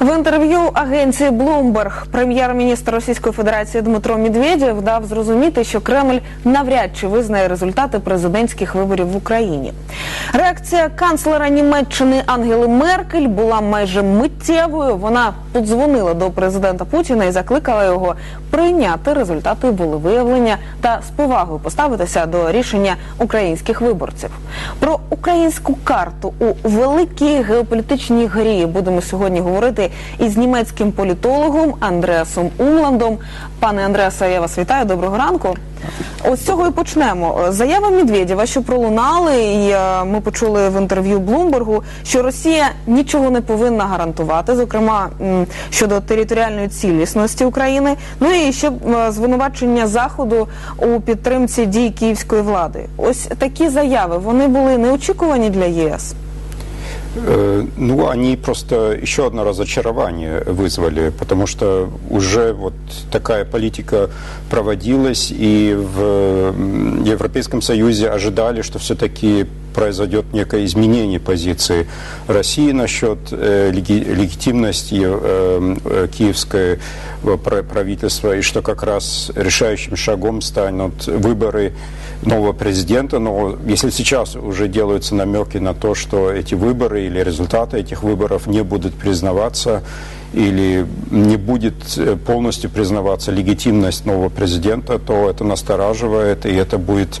В інтерв'ю агенції Bloomberg прем'єр-міністр Російської Федерації Дмитро Медведєв дав зрозуміти, що Кремль навряд чи визнає результати президентських виборів в Україні. Реакція канцлера Німеччини Ангели Меркель була майже миттєвою. Вона подзвонила до президента Путіна і закликала його прийняти результати волевиявлення та з повагою поставитися до рішення українських виборців. Про українську карту у великій геополітичній грі будемо сьогодні говорити із німецьким політологом Андреасом Умландом. Пане Андреасе, я вас вітаю. Доброго ранку. Ось з цього і почнемо. Заява Медведєва, що пролунали, і е, ми почули в інтерв'ю Блумбергу, що Росія нічого не повинна гарантувати, зокрема щодо територіальної цілісності України. Ну і ще е, звинувачення заходу у підтримці дій київської влади. Ось такі заяви вони були неочікувані для ЄС. Э, Ну, они просто еще одно разочарование вызвали, потому что уже вот такая политика проводилась, и в Европейском Союзе ожидали, что все-таки произойдет некое изменение позиции России насчет э, леги- легитимности э, э, киевского пра- правительства, и что как раз решающим шагом станут выборы нового президента. Но если сейчас уже делаются намеки на то, что эти выборы или результаты этих выборов не будут признаваться, или не будет э, полностью признаваться легитимность нового президента, то это настораживает, и это будет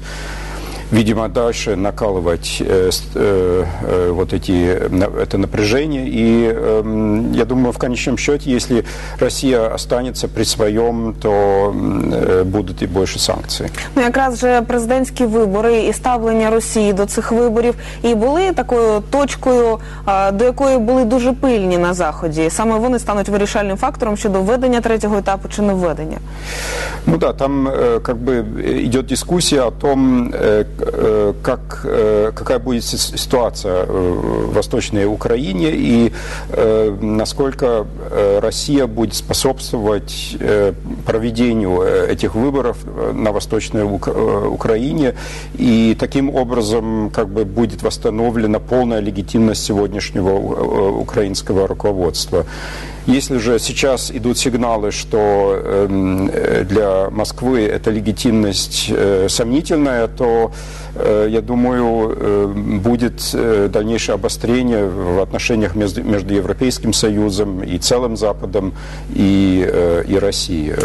видимо, дальше накалывать э, с- э, э, вот эти, на- это напряжение. И эм, я думаю, в конечном счете, если Россия останется при своем, то м, э, будут и больше санкций. Ну, якраз же президентські вибори і ставлення Росії до цих виборів і були такою точкою, а, до якої були дуже пильні на заході. Саме вони стануть вирішальним фактором щодо введення третього етапу чи не введення. Ну да, там э, как бы идет дискуссия о том, э, к- э, как, э, какая будет си- ситуация э, в Восточной Украине и э, насколько э, Россия будет способствовать э, проведению э, этих выборов э, на Восточной Ук- э, Украине и таким образом как бы будет восстановлена полная легитимность сегодняшнего э, украинского руководства. Если же сейчас идут сигналы, что эм, э, для Москвы эта легитимность э, сомнительная, то э, я думаю, э, будет э, дальнейшее обострение в отношениях между, между Европейским Союзом и целым Западом и, э, и Россией.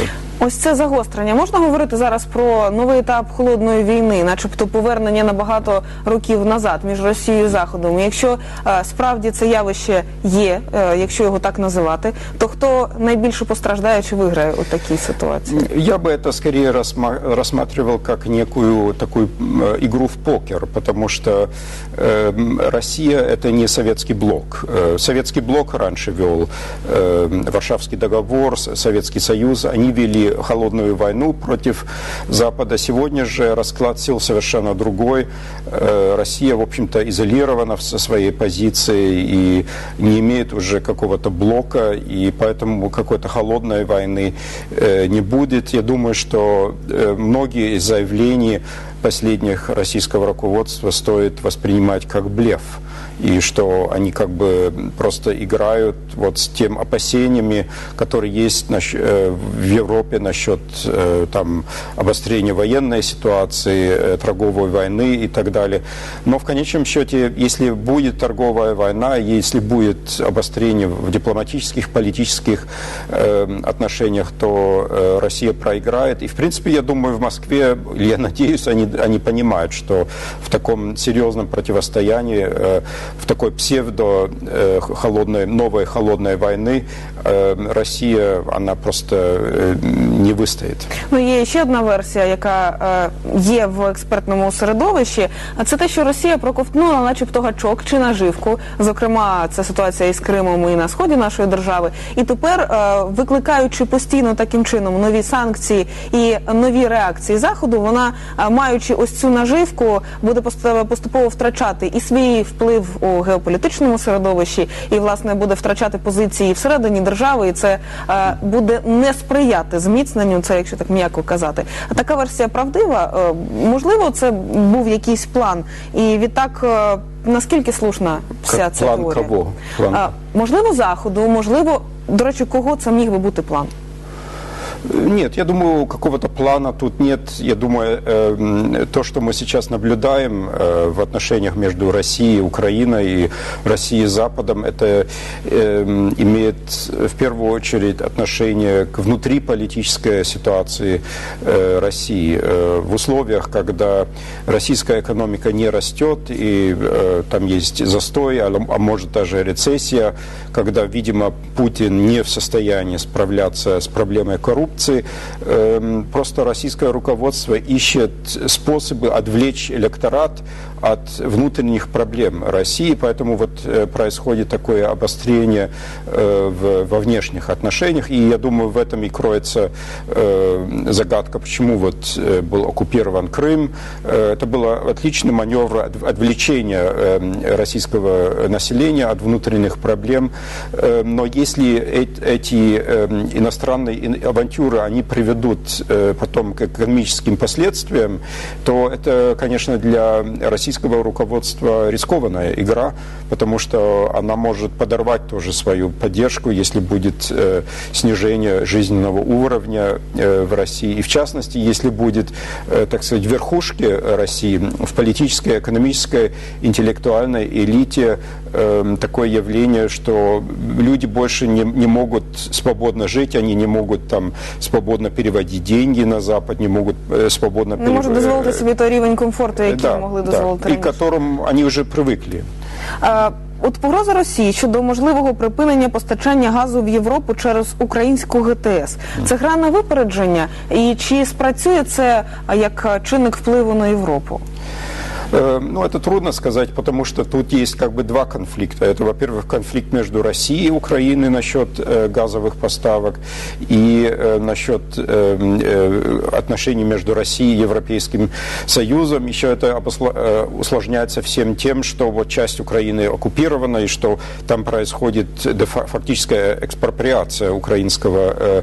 Ось це загострення. Можна говорити зараз про новий етап холодної війни, начебто повернення на багато років назад між Росією і Заходом. І Якщо е, справді це явище є, е, якщо його так називати, то хто найбільше постраждає чи виграє у такій ситуації? Я бы это скорее рассма- рассматривал как некую такую м, э, игру в покер, потому что э, м, Россия это не советский блок. Э, Советский блок раньше вел э, Варшавский договор, С- Советский Союз, они вели холодную войну против Запада. Сегодня же расклад сил совершенно другой. Э, Россия, в общем-то, изолирована со своей позиции и не имеет уже какого-то блока, и поэтому какой-то холодной войны э, не будет. Я думаю, что э, многие из заявлений последних российского руководства стоит воспринимать как блеф и что они как бы просто играют вот с тем опасениями, которые есть э, в Европе насчет э, там обострения военной ситуации, э, торговой войны и так далее. Но в конечном счете, если будет торговая война, если будет обострение в дипломатических, политических э, отношениях, то Россия проиграет. И в принципе, я думаю, в Москве, я надеюсь, они, они понимают, что в таком серьезном противостоянии, в такой псевдо э, холодной, новой холодной войны э, Россия, она просто э, не выстоит. Ну є ще одна версія, яка е, є в експертному середовищі. А це те, що Росія проковтнула, начебто гачок чи наживку. Зокрема, це ситуація із Кримом і на сході нашої держави. І тепер, е, викликаючи постійно таким чином нові санкції і нові реакції заходу, вона, е, маючи ось цю наживку, буде пост- поступово втрачати і свій вплив у геополітичному середовищі і власне буде втрачати позиції всередині держави, і це е, буде не сприяти зміцненню. Це якщо так м'яко казати. А така версія правдива. Е, можливо, це був якийсь план, і відтак. е, Наскільки слушна вся ця план теорія? кого? План- А, можливо, заходу, можливо, до речі, кого це міг би бути план? Нет, я думаю, какого-то плана тут нет. Я думаю, эм, то, что мы сейчас наблюдаем э, в отношениях между Россией Украиной и Россией и Западом, это эм, имеет в первую очередь отношение к внутриполитической ситуации э, России. Э, в условиях, когда российская экономика не растет и там есть застой, а, а может даже рецессия, когда, видимо, Путин не в состоянии справляться с проблемой коррупции, эм, просто российское руководство ищет способы отвлечь электорат от внутренних проблем России, поэтому вот э, происходит такое обострение э, в- во внешних отношениях, и я думаю, в этом и кроется э, загадка, почему вот был оккупирован Крым. Это было отличный маневр от- отвлечения российского населения от внутренних проблем, но если эти иностранные ин- авантюры, они приведут потом к экономическим последствиям, то это, конечно, для российского руководства рискованная игра, потому что она может подорвать тоже свою поддержку, если будет э, снижение жизненного уровня э, в России. И в частности, если будет, э, так сказать, в верхушке России, в политической, экономической, интеллектуальной элите э, такое явление, что люди больше не, не могут свободно жить, они не могут там свободно переводить деньги на Запад, не могут э, свободно Не можуть перев- дозволити собі той рівень комфорту, який да, могли да, дозволити и раніше. к которым они уже привыкли. Е, От погроза Росії щодо можливого припинення постачання газу в Європу через українську ГТС. Це гра на випередження, і чи спрацює це а, як е, чинник впливу на Європу? Э, Ну, это трудно сказать, потому что тут есть как бы два конфликта. Это, во-первых, конфликт между Россией и Украиной насчет э, газовых поставок и э, насчет э, э, отношений между Россией и Европейским Союзом. Еще это обосла- э, усложняется всем тем, что вот часть Украины оккупирована и что там происходит де фа- фактическая экспроприация украинского э,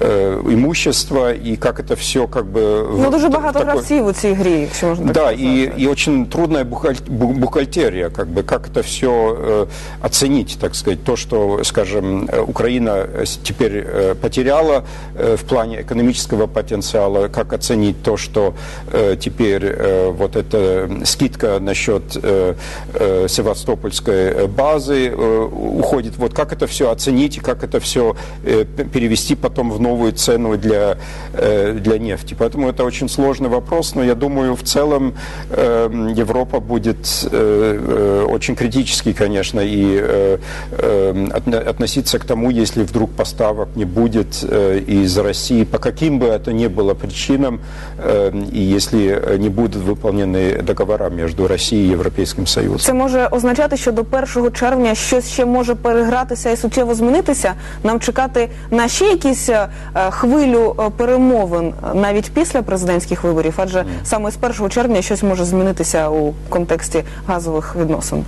э, имущества и как это все как бы... Ну в- дуже в багато такой- гравців у цій грі, якщо можна так да, сказати. и, и очень трудная бухгаль- бу- бухгалтерия, как бы, как это все э, оценить, так сказать, то, что, скажем, э, Украина э, теперь потеряла в плане экономического потенциала, как оценить то, что теперь вот эта скидка насчет Севастопольской базы уходит, вот как это все оценить и как это все перевести потом в новую цену для, для нефти. Поэтому это очень сложный вопрос, но я думаю, в целом э, Европа будет э, э, очень критически, конечно, и э, э, отно- относиться к тому, если вдруг поставок не будет э, из России, по каким бы это ни было причинам, э, и если э, не будут выполнены договора между Россией и Европейским Союзом. Це може означати, що до 1 червня щось ще може перегратися і суттєво змінитися. Нам чекати на ще якісь е, хвилю е, перемовин е, навіть після президентських виборів, адже саме з 1 червня щось може змінитися у контексті газових відносин.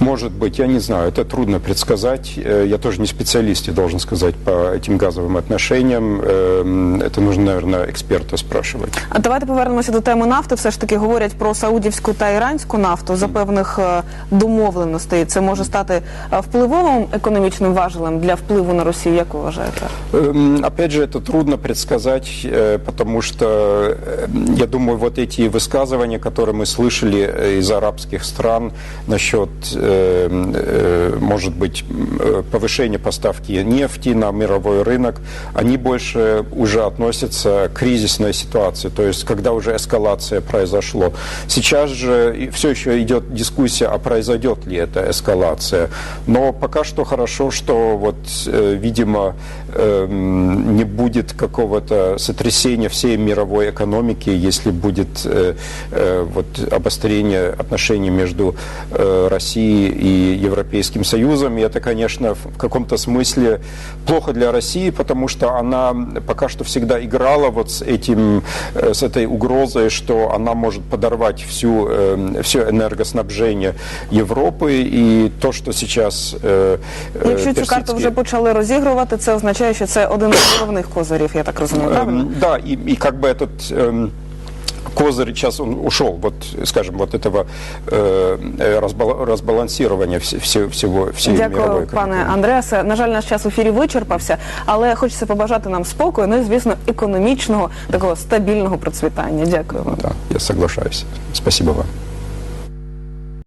Может быть, я не знаю, это трудно предсказать. Э, Я тоже не специалист, я должен сказать, по этим газовым отношениям. Эм, Это нужно, наверное, эксперта спрашивать. А давайте повернемося до теми нафти. Все ж таки говорять про саудівську та іранську нафту за певних е, домовленостей. Це може стати е, впливовим економічним важелем для впливу на Росію. Як ви вважаєте? Эм, Опять же, это трудно предсказать, э, потому что, э, я думаю, вот эти высказывания, которые мы слышали э, из арабских стран насчет, э, э, может быть, э, повышения поставки нефти на мировой рынок, они больше уже относятся к кризисной ситуации, то есть когда уже эскалация произошло. Сейчас же все еще идет дискуссия, а произойдет ли эта эскалация. Но пока что хорошо, что вот, э, видимо, эм, не будет какого-то сотрясения всей мировой экономики, если будет э, э, вот обострение отношений между э, Россией и Европейским Союзом. И это, конечно, в каком-то смысле плохо для России, потому что она пока что всегда играла вот с этим, э, с этой угрозой, что она может подорвать всю, э, все энергоснабжение Европы. И то, что сейчас э, э, Якщо цю карту персидские- вже почали розігрувати, це означає, що це один з головних козирів, я так розумію, правильно? Эм, Да, и, и как бы этот эм, козырь сейчас он ушел, вот, скажем, вот этого э, э, разбала- разбалансирования вс- все- всего, всей мировой Дякую, пане экономики. Андреасе. На жаль, наш час в ефірі вичерпався, але хочеться побажати нам спокою, ну і звісно, економічного такого стабільного процвітання. Дякую вам. Да, я соглашаюсь. Спасибо вам.